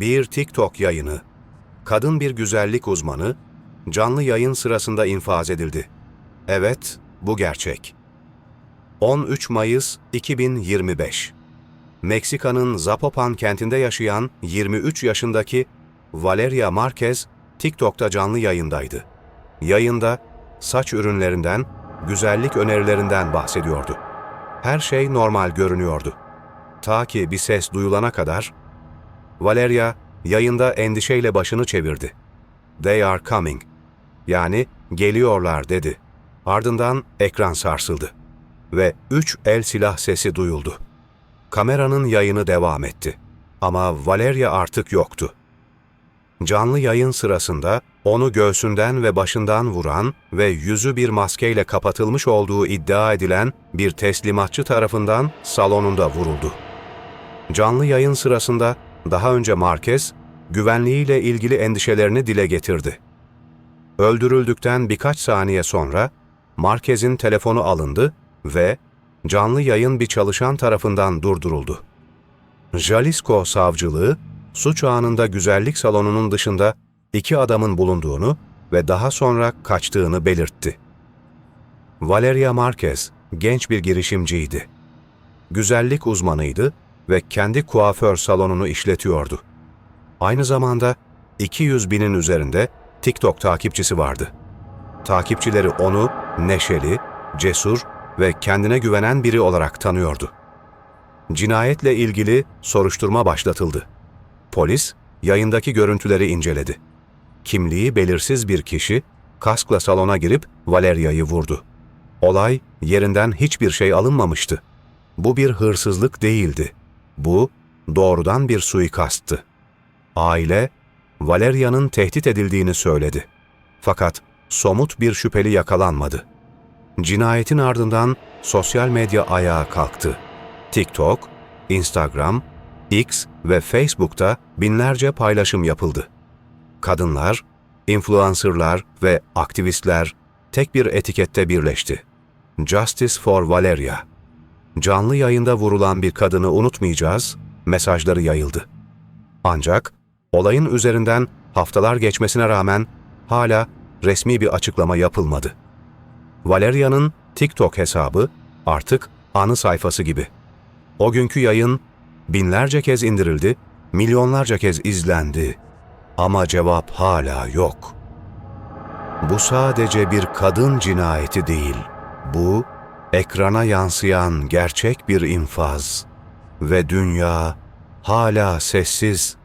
Bir TikTok yayını. Kadın bir güzellik uzmanı canlı yayın sırasında infaz edildi. Evet, bu gerçek. 13 Mayıs 2025. Meksika'nın Zapopan kentinde yaşayan 23 yaşındaki Valeria Marquez TikTok'ta canlı yayındaydı. Yayında saç ürünlerinden, güzellik önerilerinden bahsediyordu. Her şey normal görünüyordu. Ta ki bir ses duyulana kadar Valeria yayında endişeyle başını çevirdi. They are coming. Yani geliyorlar dedi. Ardından ekran sarsıldı ve üç el silah sesi duyuldu. Kameranın yayını devam etti. Ama Valeria artık yoktu. Canlı yayın sırasında onu göğsünden ve başından vuran ve yüzü bir maskeyle kapatılmış olduğu iddia edilen bir teslimatçı tarafından salonunda vuruldu. Canlı yayın sırasında daha önce Marquez, güvenliğiyle ilgili endişelerini dile getirdi. Öldürüldükten birkaç saniye sonra Marquez'in telefonu alındı ve canlı yayın bir çalışan tarafından durduruldu. Jalisco savcılığı, suç anında güzellik salonunun dışında iki adamın bulunduğunu ve daha sonra kaçtığını belirtti. Valeria Marquez genç bir girişimciydi. Güzellik uzmanıydı ve kendi kuaför salonunu işletiyordu. Aynı zamanda 200 binin üzerinde TikTok takipçisi vardı. Takipçileri onu neşeli, cesur ve kendine güvenen biri olarak tanıyordu. Cinayetle ilgili soruşturma başlatıldı. Polis yayındaki görüntüleri inceledi. Kimliği belirsiz bir kişi kaskla salona girip Valeria'yı vurdu. Olay yerinden hiçbir şey alınmamıştı. Bu bir hırsızlık değildi. Bu doğrudan bir suikasttı. Aile Valeria'nın tehdit edildiğini söyledi. Fakat somut bir şüpheli yakalanmadı. Cinayetin ardından sosyal medya ayağa kalktı. TikTok, Instagram, X ve Facebook'ta binlerce paylaşım yapıldı. Kadınlar, influencerlar ve aktivistler tek bir etikette birleşti. Justice for Valeria. Canlı yayında vurulan bir kadını unutmayacağız mesajları yayıldı. Ancak olayın üzerinden haftalar geçmesine rağmen hala resmi bir açıklama yapılmadı. Valeria'nın TikTok hesabı artık anı sayfası gibi. O günkü yayın binlerce kez indirildi, milyonlarca kez izlendi. Ama cevap hala yok. Bu sadece bir kadın cinayeti değil. Bu ekrana yansıyan gerçek bir infaz ve dünya hala sessiz